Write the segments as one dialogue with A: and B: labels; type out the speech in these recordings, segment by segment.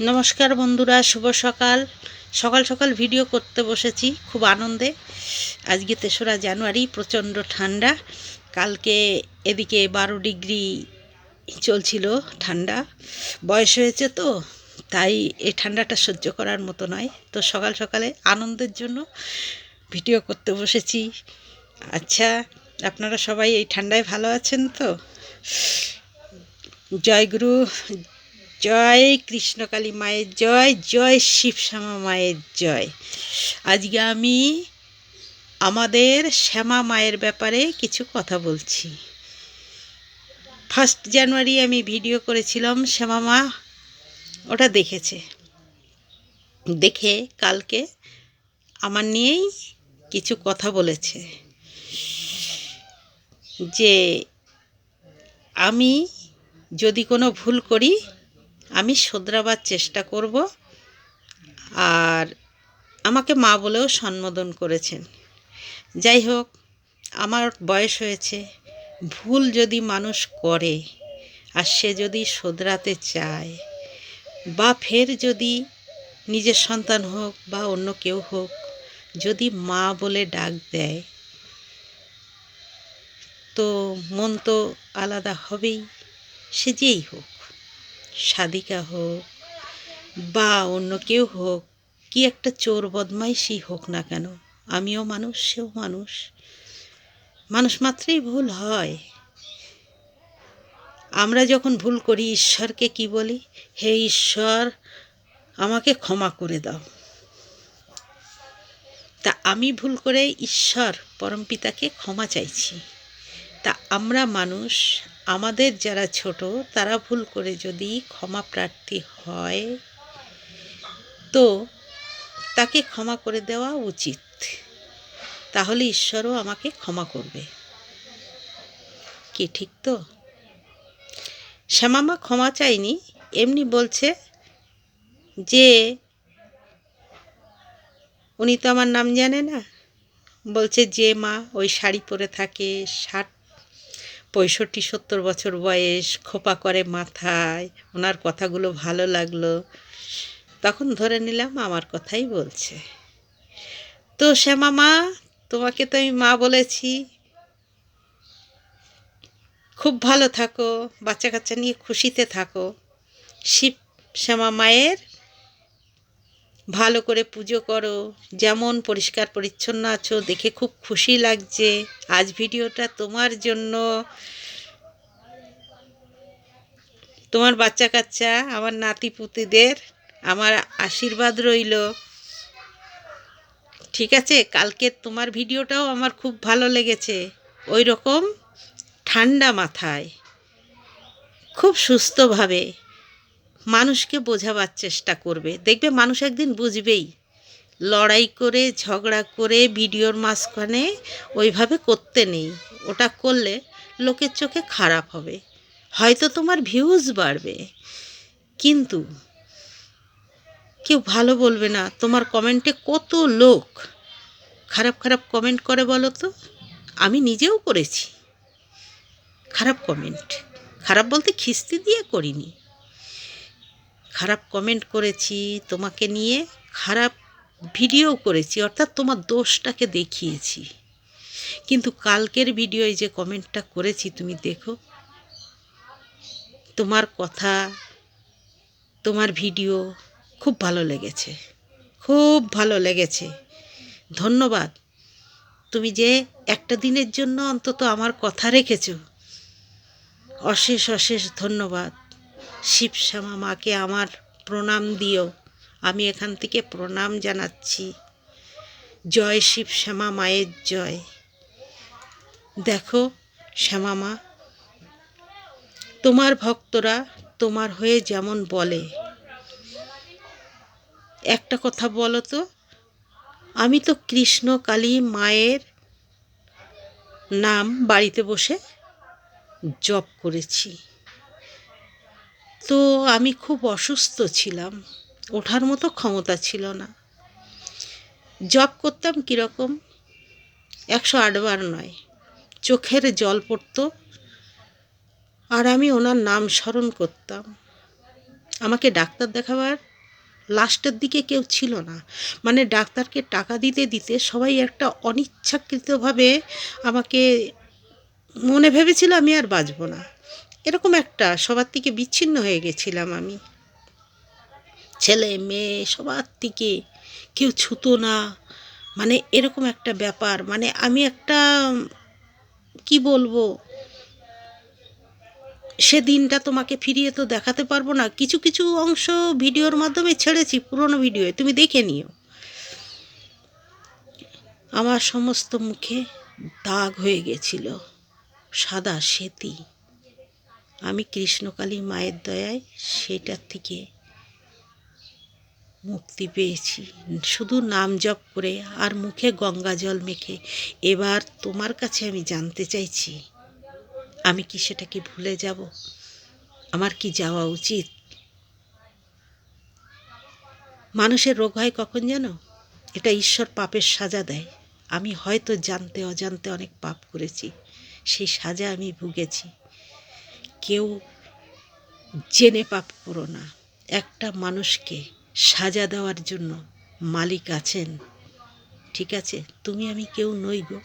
A: নমস্কার বন্ধুরা, শুভ সকাল। সকাল সকাল ভিডিও করতে বসেছি খুব আনন্দে। আজকে তেসরা জানুয়ারি, প্রচণ্ড ঠান্ডা। কালকে এদিকে বারো ডিগ্রি চলছিল ঠান্ডা। বয়স হয়েছে তো, তাই এই ঠান্ডাটা সহ্য করার মতো নয়। তো সকাল সকালে আনন্দের জন্য ভিডিও করতে বসেছি। আচ্ছা আপনারা সবাই এই ঠান্ডায় ভালো আছেন তো? জয়গুরু জয় কৃষ্ণকালী মায়ের জয় জয় শিবশ্যামা মায়ের জয়। আজকে আমি আমাদের শ্যামা মায়ের ব্যাপারে কিছু কথা বলছি। ফার্স্ট জানুয়ারি আমি ভিডিও করেছিলাম, শ্যামা মা ওটা দেখেছে। দেখে কালকে আমার নিয়েই কিছু কথা বলেছে। যে আমি যদি কোনো ভুল করি আমি শোধরাবার চেষ্টা করব। আর আমাকে মা বলেও সম্বোধন করেছেন। যাই হোক, আমার বয়স হয়েছে। ভুল যদি মানুষ করে আর সে যদি শোধরাতে চায় বা ফের যদি নিজের সন্তান হোক বা অন্য কেউ হোক, যদি মা বলে ডাক দেয়, তো মন তো আলাদা হবেই। সে যেই হোক। সাদিকা হোক বা অন্য কেউ হোক, কি একটা চোর বদমাইশই হোক না কেন, আমিও মানুষ, সেও মানুষ। মানুষ মাত্রই ভুল হয়। আমরা যখন ভুল করি, ঈশ্বরকে কি বলি? হে ঈশ্বর, আমাকে ক্ষমা করে দাও। তা আমি ভুল করে ঈশ্বর পরমপিতাকে ক্ষমা চাইছি। তা আমরা মানুষ আমাদের যারা ছোট, তারা ভুল করে যদি ক্ষমা প্রার্থী হয়, তো তাকে ক্ষমা করে দেওয়া উচিত। তাহলে ঈশ্বরও আমাকে ক্ষমা করবে। কি ঠিক তো? শ্যামামা ক্ষমা চাইনি এমনি বলছে যে, উনি তো আমার নাম জানে না। বলছে যে, মা, ওই শাড়ি পরে থাকে ষাট পঁয়ষট্টি, সত্তর বছর বয়স, খোপা করে মাথায়, ওনার কথাগুলো ভালো লাগল। তখন ধরে নিলাম আমার কথাই বলছে। তো শ্যামা মা, তোমাকে তো আমি মা বলেছি। খুব ভালো থাকো বাচ্চা কাচ্চা নিয়ে খুশিতে থাকো। শিব, শ্যামা মায়ের ভালো করে পুজো করো। যেমন পরিষ্কার পরিচ্ছন্ন আছো, দেখে খুব খুশি লাগছে। আজ ভিডিওটা তোমার জন্য। তোমার বাচ্চা কাচ্চা, আমার নাতি পুতিদের, আমার আশীর্বাদ রইল। ঠিক আছে, কালকে তোমার ভিডিওটাও আমার খুব ভালো লেগেছে। ওই রকম ঠান্ডা মাথায়, খুব সুস্থভাবে। মানুষকে বোঝাবার চেষ্টা করবে। দেখবে মানুষ একদিন বুঝবেই। লড়াই করে, ঝগড়া করে, ভিডিওর মাঝখানে ওইভাবে করতে নেই। ওটা করলে লোকের চোখে খারাপ হবে। হয়তো তোমার ভিউজ বাড়বে। কিন্তু কেউ ভালো বলবে না। তোমার কমেন্টে কত লোক খারাপ খারাপ কমেন্ট করে বলো তো? আমি নিজেও করেছি। খারাপ কমেন্ট খারাপ বলতে খিস্তি দিয়ে করিনি। খারাপ কমেন্ট করেছি, তোমাকে নিয়ে খারাপ ভিডিও করেছি, অর্থাৎ তোমার দোষটাকে দেখিয়েছি। কিন্তু কালকের ভিডিওয় যে কমেন্টটা করেছি, তুমি দেখো, তোমার কথা, তোমার ভিডিও খুব ভালো লেগেছে, খুব ভালো লেগেছে। ধন্যবাদ। তুমি যে একটা দিনের জন্য অন্তত আমার কথা রেখেছ, অশেষ অশেষ ধন্যবাদ। শিব শ্যামা মাকে আমার প্রণাম দিও। আমি এখান থেকে প্রণাম জানাচ্ছি। জয় শিব শ্যামা মায়ের জয়। দেখো শ্যামা মা, তোমার ভক্তরা তোমার হয়ে যেমন বলে। একটা কথা বলো তো, আমি তো কৃষ্ণ কালী মায়ের নাম বাড়িতে বসে জপ করেছি। তো আমি খুব অসুস্থ ছিলাম। ওঠার মতো ক্ষমতা ছিল না। জব করতাম কীরকম? একশো আটবার নয়। চোখের জল পড়তো আর আমি ওনার নাম স্মরণ করতাম। আমাকে ডাক্তার দেখাবার লাস্টের দিকে কেউ ছিল না। মানে ডাক্তারকে টাকা দিতে দিতে সবাই একটা অনিচ্ছাকৃতভাবে আমাকে মনে ভেবেছিল আমি আর বাঁচব না। এরকম একটা সবার থেকে বিচ্ছিন্ন হয়ে গেছিলাম আমি। ছেলে, মেয়ে, সবার থেকে কেউ ছুতো না মানে এরকম একটা ব্যাপার। মানে আমি একটা, কি বলব সে দিনটা তোমাকে ফিরিয়ে তো দেখাতে পারব না। কিছু কিছু অংশ ভিডিওর মাধ্যমে ছেড়েছি, পুরনো ভিডিও তুমি দেখে নিও। আমার সমস্ত মুখে দাগ হয়ে গেছিল, সাদা সেতি। আমি কৃষ্ণকালী মায়ের দয়ায় সেটার থেকে মুক্তি পেয়েছি। শুধু নাম জপ করে আর মুখে গঙ্গা জল মেখে এবার তোমার কাছে আমি জানতে চাইছি, আমি কি সেটাকে ভুলে যাব? আমার কি যাওয়া উচিত? মানুষের রোগ হয় কখন জানো? এটা ঈশ্বর পাপের সাজা দেয়। আমি হয়তো জানতে অজান্তে অনেক পাপ করেছি, সেই সাজা আমি ভুগেছি। কেউ জেনে পাপ করো না। একটা মানুষকে সাজা দেওয়ার জন্য মালিক আছেন। ঠিক আছে, তুমি আমি কেউ নই গো।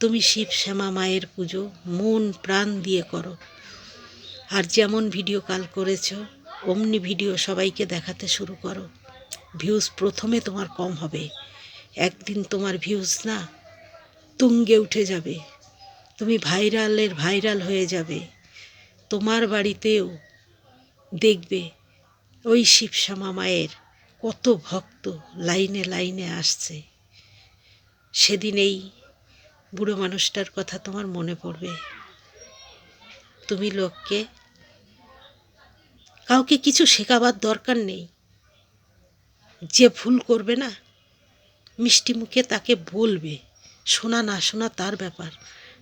A: তুমি শিব শ্যামা মায়ের পুজো, মন প্রাণ দিয়ে করো। আর যেমন ভিডিও কাল করেছ, অমনি ভিডিও সবাইকে দেখাতে শুরু করো। ভিউজ প্রথমে তোমার কম হবে। একদিন তোমার ভিউজ না তুঙ্গে উঠে যাবে। তুমি ভাইরালের ভাইরাল হয়ে যাবে। তোমার বাড়িতেও দেখবে ওই শিবশ্যামা মায়ের কত ভক্ত লাইনে লাইনে আসছে। সেদিন এই বুড়ো মানুষটার কথা তোমার মনে পড়বে। তুমি লোককে, কাউকে কিছু শেখাবার দরকার নেই। যে ভুল করবে না, মিষ্টি মুখে তাকে বলবে, শোনা না শোনা তার ব্যাপার।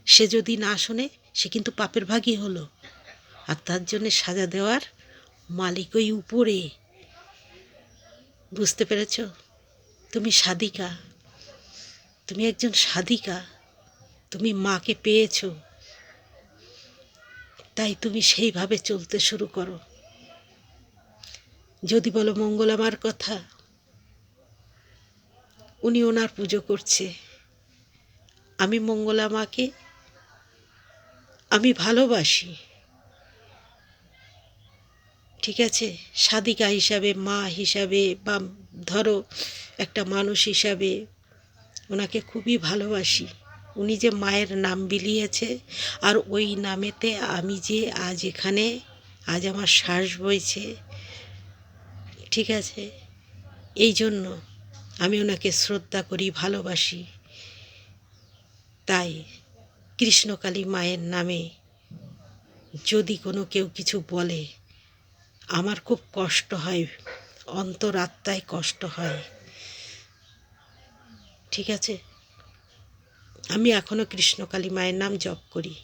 A: সে যদি না শোনে, সে কিন্তু পাপের ভাগই হলো। আর তার জন্যে সাজা দেওয়ার মালিক ওই উপরে। বুঝতে পেরেছ? তুমি সাধিকা। তুমি একজন সাধিকা। তুমি মাকে পেয়েছ। তাই তুমি সেইভাবে চলতে শুরু করো। যদি বলো মঙ্গলামার কথা, উনি ওনার পুজো করছে। আমি মঙ্গলা মাকে আমি ভালোবাসি। ঠিক আছে? সাদিকা হিসাবে, মা হিসাবে, বা ধরো একটা মানুষ হিসাবে ওনাকে খুবই ভালোবাসি। উনি যে মায়ের নাম বিলিয়েছে আর ওই নামেতে আমি যে আজ এখানে, আজ আমার শ্বাস বইছে, ঠিক আছে? এই জন্য আমি ওনাকে শ্রদ্ধা করি, ভালোবাসি। তাই। কৃষ্ণকালী মায়ের নামে যদি কোনো কেউ কিছু বলে, আমার খুব কষ্ট হয়, অন্তরাত্মায় কষ্ট হয়। ঠিক আছে? আমি এখনও কৃষ্ণকালী মায়ের নাম জপ করি।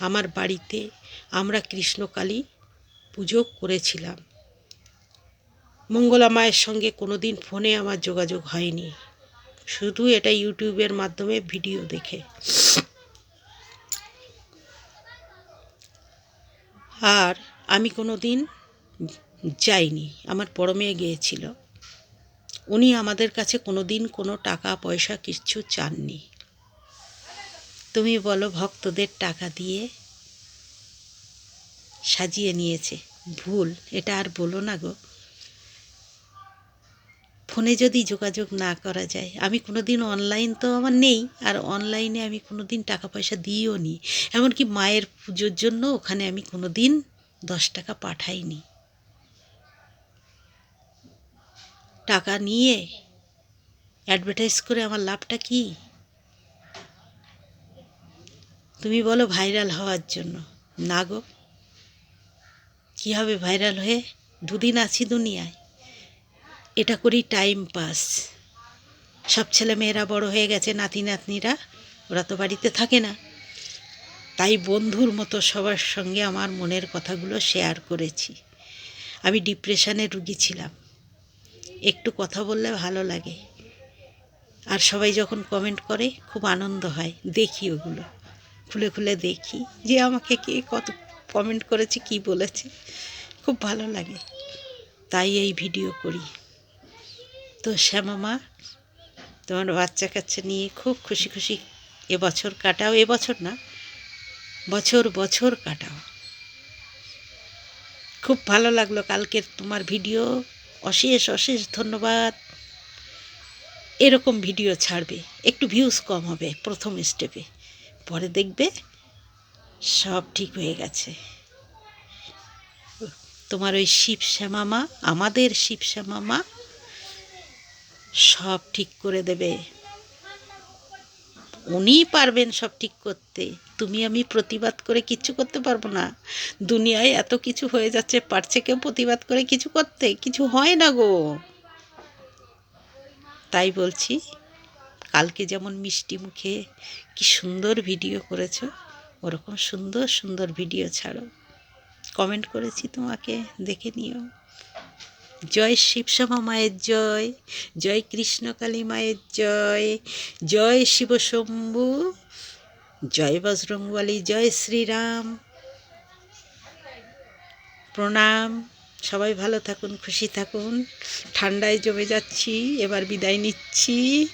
A: আমার বাড়িতে আমরা কৃষ্ণকালী পুজো করেছিলাম। মঙ্গলা মায়ের সঙ্গে কোনো দিন ফোনে আমার যোগাযোগ হয়নি। শুধু এটা ইউটিউবের মাধ্যমে ভিডিও দেখে। আর আমি কোনো দিন যাইনি। আমার বড় মেয়ে গিয়েছিল। উনি আমাদের কাছে কোনো দিন কোনো টাকা, পয়সা কিচ্ছু চাননি। তুমি বলো, ভক্তদের টাকা দিয়ে সাজিয়ে নিয়েছে। ভুল, এটা আর বলো না গো। ফোনে যদি যোগাযোগ না করা যায়, আমি কোনো দিন অনলাইন তো আমার নেই, আর অনলাইনে আমি কোনো দিন টাকা পয়সা দিইও নি। এমনকি মায়ের পুজোর জন্য ওখানে আমি কোনো দিন দশ টাকা পাঠাইনি। টাকা নিয়ে অ্যাডভার্টাইজ করে আমার লাভটা কী? তুমি বলো ভাইরাল হওয়ার জন্য। না গো। কী হবে ভাইরাল হয়ে? দুদিন আছি দুনিয়ায়। এটা করি টাইম পাস সব ছেলে মেয়েরা বড় হয়ে গেছে, নাতি নাতনিরা, ওরা তো বাড়িতে থাকে না। তাই বন্ধুর মতো সবার সঙ্গে আমার মনের কথাগুলো শেয়ার করেছি। আমি ডিপ্রেশনে রুগী ছিলাম। একটু কথা বললে ভালো লাগে। আর সবাই যখন কমেন্ট করে, খুব আনন্দ হয়। দেখি ওগুলো। খুলে খুলে দেখি যে আমাকে কে কত কমেন্ট করেছে, কি বলেছে। খুব ভালো লাগে। তাই এই ভিডিও করি। তো শ্যামামা তোমার বাচ্চা কাচ্চা নিয়ে খুব খুশি খুশি এবছর কাটাও, এবছর না, বছর বছর কাটাও। খুব ভালো লাগল কালকের তোমার ভিডিও, অশেষ অশেষ ধন্যবাদ। এরকম ভিডিও ছাড়বে, একটু ভিউজ কম হবে প্রথম স্টেপে পরে দেখবে সব ঠিক হয়ে গেছে। তোমার ওই শিব শ্যামামা আমাদের শিব শ্যামামা সব ঠিক করে দেবে। উনিই পারবেন সব ঠিক করতে। তুমি আমি প্রতিবাদ করে কিচ্ছু করতে পারব না। দুনিয়ায় এত কিছু হয়ে যাচ্ছে, পারছে কেউ প্রতিবাদ করে কিছু করতে? কিছু হয় না গো। তাই বলছি, কালকে যেমন মিষ্টি মুখে কি সুন্দর ভিডিও করেছ, ওরকম সুন্দর সুন্দর ভিডিও ছাড়ো। কমেন্ট করেছি তোমাকে, দেখে নিও। জয় শিবসভা মায়ের জয় জয় কৃষ্ণকালী মায়ের জয় জয় শিবশম্ভু জয় বজরংবলী, জয় শ্রীরাম। প্রণাম। সবাই ভালো থাকুন, খুশি থাকুন। ঠান্ডায় জমে যাচ্ছি, এবার বিদায় নিচ্ছি।